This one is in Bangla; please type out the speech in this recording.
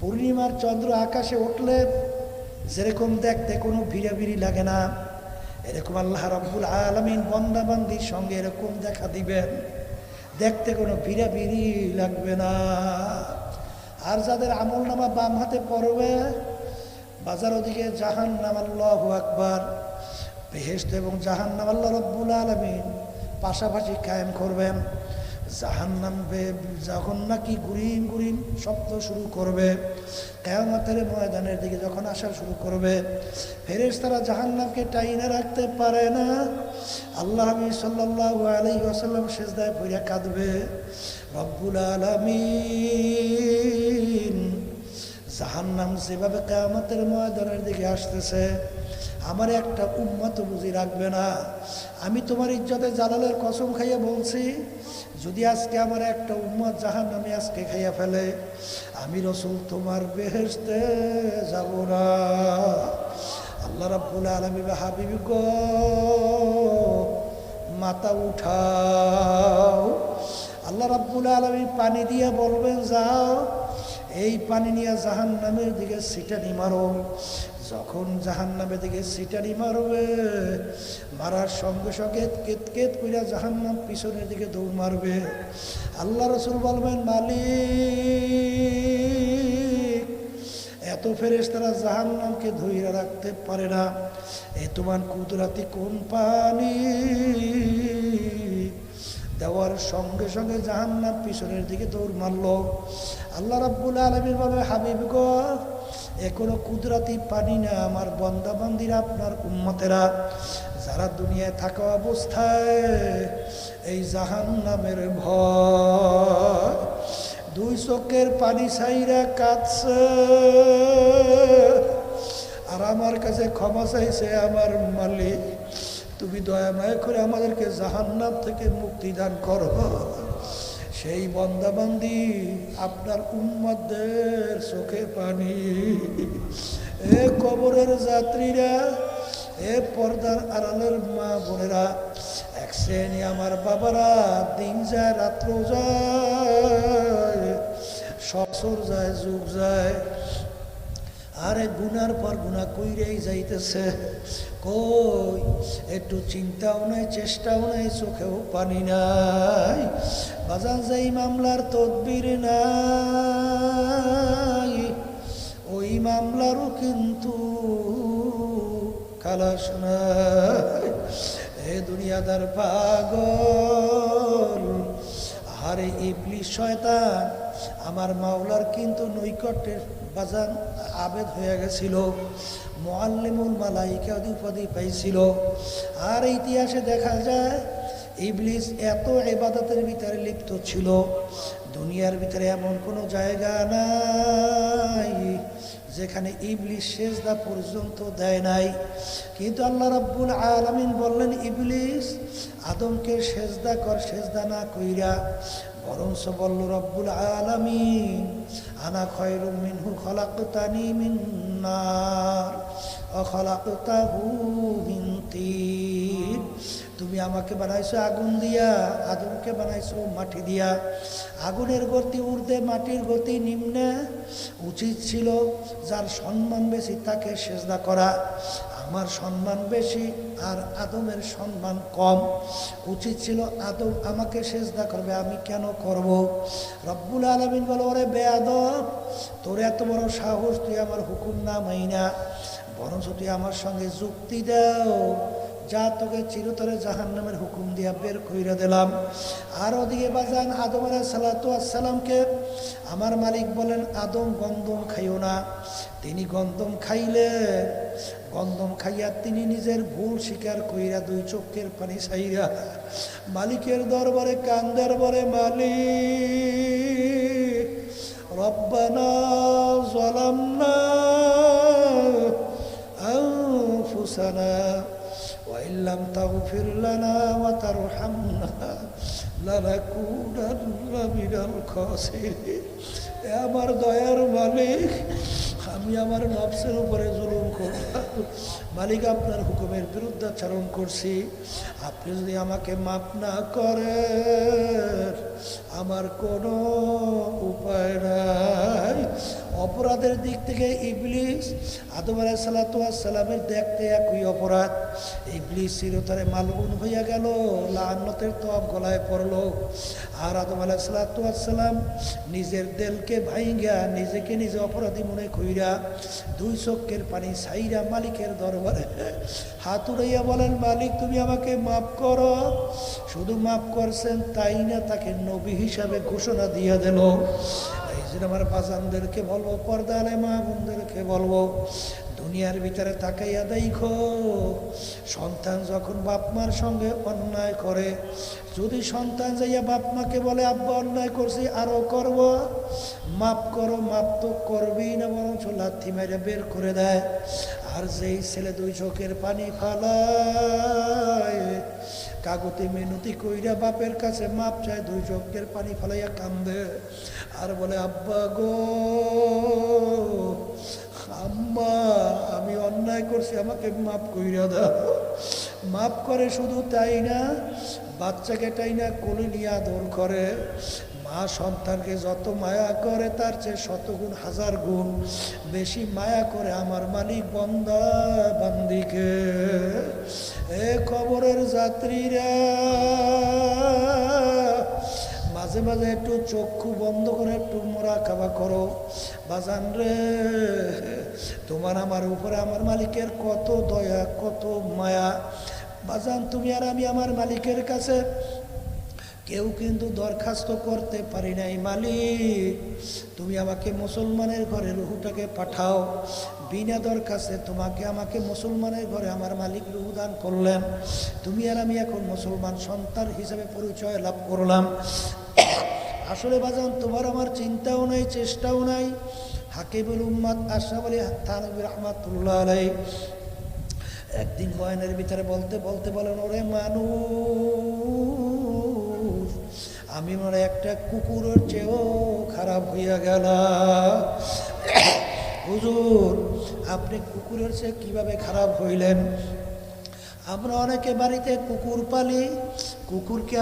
পূর্ণিমার চন্দ্র আকাশে উঠলে যেরকম দেখতে কোনো ভিড়াভিড়ি লাগে না, এরকম আল্লাহ রব্বুল আলমিন বন্দাবান্দির সঙ্গে এরকম দেখা দিবেন। দেখতে কোনো ভিড়াভিড়ি লাগবে না। আর যাদের আমল নামা বাম হাতে পড়বে, বাজার ওদিকে জাহান নাম আল্লাহ আকবার। বেহেস্ত এবং জাহান নাম আল্লাহ রব্বুল আলমিন পাশাপাশি কায়েম করবেন। জাহান নামবে যখন নাকি গুরিম গুরিম শব্দ শুরু করবে, কেয়ামতের ময়দানের দিকে যখন আসা শুরু করবে ফেরেস তারা জাহান নামকে টাইনে রাখতে পারে না। আল্লাহ আমি সাল্লাহ আলাই আসাল্লাম শেষদায় ফিরে কাঁদবে, রব্বুল আলমিন। জাহান্নাম যেভাবে কেয়ামতের ময়দানের দিকে আসতেছে, আমার একটা উম্মত বুঝি রাখবে না। আমি তোমার ইজ্জতে জালালের কসম খাইয়ে বলছি, যদি আজকে আমার একটা উম্মত জাহান আমি আজকে খাইয়া ফেলে, আমি রসুল তোমার বেহেস্তে যাব না। আল্লাহ রাব্বুল আলমী হাবিব গো, মাথা উঠাও। আল্লাহ রাব্বুল আলমী পানি দিয়ে বলবেন, যাও। এই পানি নিয়ে জাহান নামের দিকে সিটানি মারো। যখন জাহান নামের দিকে সিটানি মারবে, মারার সঙ্গে সঙ্গে কেত কেত কইরা জাহান নাম পিছনের দিকে দৌড় মারবে। আল্লাহ রসুল বলবেন, মালিক, এত ফেরেস তারা জাহান নামকে ধৈর্য রাখতে পারে না। এ তোমার কুদরাতি কোন পানি দেওয়ার সঙ্গে সঙ্গে জাহান্নাম পিছনের দিকে দৌড় মারল। আল্লাহ রাব্বুল আলমীর বলে হাবিব গো এ কোনো কুদরাতি পানি না আমার বন্দাবন্দিরা আপনার উম্মতেরা। যারা দুনিয়ায় থাকা অবস্থায় এই জাহান্নামের ভয় দুই চোখের পানি সাইরা কাঁদছে। আর আমার কাছে ক্ষমা চাইছে আমার মালিক। তুমি দয়া মায়া করে আমাদেরকে জাহান্নাম থেকে মুক্তি দান করো। সেই বন্দাবান্দি আপনার উম্মদের চোখে পানি। এ কবরের যাত্রীরা, এ পর্দার আড়ালের মা বোনেরা, এক শ্রেণি আমার বাবারা, দিন যায়, রাত্র যায় সৎসর যায়, যুগ যায়। আরে গুনার পর গুণা কইরেই যাইতেছে। কই, একটু চিন্তাও নাই, চেষ্টাও নাই, চোখেও পানি নাই। বাজার যাই মামলার তদবির নাই, ওই মামলারও কিন্তু খালাস নাই। এ দুনিয়াদার পাগল আরে ইবলিশ শয়তান আমার মাওলার কিন্তু নৈকট্যের বাজান আবেদ হয়ে গেছিল মোয়াল্লিমুল মালাইকা উপাধি পাইছিল। আর ইতিহাসে দেখা যায়, ইবলিস এত এবাদতের ভিতরে লিপ্ত ছিল, দুনিয়ার ভিতরে এমন কোনো জায়গা নাই যেখানে ইবলিস সেজদা পর্যন্ত দেয় নাই। কিন্তু আল্লাহ রাব্বুল আলামিন বললেন, ইবলিস, আদমকে সেজদা কর, সেজদা না কইরা বরঞ্চ বলল, রব্বুল আলামিন, আনা খয়রুম মিনহু খলাকতানি মিন নার অখলাকতাহু মিন তিন। তুমি আমাকে বানাইছো আগুন দিয়া, আদমকে বানাইছো মাটি দিয়া। আগুনের গতি ঊর্ধ্বে, মাটির গতি নিম্নে। উচিত ছিল যার সম্মান বেশি তাকে সেজদা করা। আমার সম্মান বেশি আর আদমের সম্মান কম। উচিত ছিল আদম আমাকে সেজদা করবে, আমি কেন করব? রব্বুল আলমিন বলো, ওরে বেয়াদব, তোর এত বড় সাহস, তুই আমার হুকুম না মাইনা। বরঞ্চ তুই আমার সঙ্গে যুক্তি দাও। যা তোকে চিরতরে জাহান নামের হুকুম দিয়া বের কইরা দিলাম। আর ওদিকে বাজান, আদম সালাতামকে আমার মালিক বলেন, আদম গন্দম খাইও না। তিনি গন্দম খাইলে গন্দম খাইয়া তিনি নিজের ভুল স্বীকার কইরা দুই চোখের পানি ছাইরা মালিকের দরবারে কান্দার বরে মালিক রব্বানা জলামনা أنفسنا وإن لم تغفر لنا وترحمنا لنكونن من الخاسرين এ আমার দয়ার মালিক আমি আমার নফসের উপরে জুলুম করব মালিক আপনার হুকুমের বিরুদ্ধে আচরণ করছি। আপনি যদি আমাকে মাপ না করেন, আমার কোনো উপায় নাই। অপরাধের দিক থেকে ইবলিস আদম আলাহ সালামের দেখতে একই অপরাধ। ইবলিস চিরতরে মালগুন হইয়া গেল লান্নতের তপ গলায় পড়ল। আর আদম আলাহ সালাতাম নিজের দেলকে ভাইঙ্গা, নিজেকে নিজে অপরাধী মনে কইরা দুই চক্ষের পানি সাইরা মালিকের দরবারে হাত উড়াইয়া বলেন, মালিক, তুমি আমাকে মাফ করো। শুধু মাফ করছেন, তাই না তাকে নবী হিসাবে ঘোষণা দিয়া দিল। এই জন্য আমার বাজানদেরকে বলব পর্দালে মা বোনদেরকে বলব দুনিয়ার ভিতরে তাকাইয়া দেখো, সন্তান যখন বাপ মার সঙ্গে অন্যায় করে, যদি সন্তান যাইয়া বাপ মাকে বলে, আব্বা, অন্যায় করছি আরও করব? মাপ করো মাপ তো করবেই না, বরঞ্চ লাথি মেরে বের করে দেয়। আর যেই ছেলে দুই চোখের পানি ফালায়, কাগতে মিনতি কইরা বাপের কাছে মাপ চায়, দুই চোখের পানি ফালাইয়া কান্দে। আর বলে, আব্বা গো আম্মা আমি অন্যায় করছি আমাকে মাফ কইরা দাও। মাফ করে শুধু তাই না, বাচ্চাকে তাই না কোলে নিয়ে আদর করে। মা সন্তানকে যত মায়া করে, তার চেয়ে শতগুণ, হাজার গুণ বেশি মায়া করে আমার মালিক বন্দা বান্দিকে এ কবরের যাত্রীরা, মাঝে মাঝে একটু চক্ষু বন্ধ করে একটু মোরা খাওয়া করো। বাজান রে, তোমার আমার উপরে আমার মালিকের কত দয়া, কত মায়া। বাজান, তুমি আর আমি আমার মালিকের কাছে কেউ কিন্তু দরখাস্ত করতে পারি নাই। মালিক, তুমি আমাকে মুসলমানের ঘরে রুহুটাকে পাঠাও। বিনা দরখাস্তে তোমাকে আমাকে মুসলমানের ঘরে আমার মালিক রুহু দান করলেন। তুমি আর আমি এখন মুসলমান সন্তান হিসেবে পরিচয় লাভ করলাম। আসলে বাজান, তোমার আমার চিন্তাও নাই, চেষ্টাও নাই। হাকিবুল উম্মাদ আশরাফ আলী থানবী রহমাতুল্লাহ আলাই একদিন বয়ানের ভিতরে বলতে বলতে বলেন ওরে মানুষ, আমি মনে একটা কুকুরের চেয়েও খারাপ হইয়া গেল হুজুর, আপনি কুকুরের চেয়ে কীভাবে খারাপ হইলেন? আমরা অনেকে বাড়িতে কুকুর পালি, কুকুরকে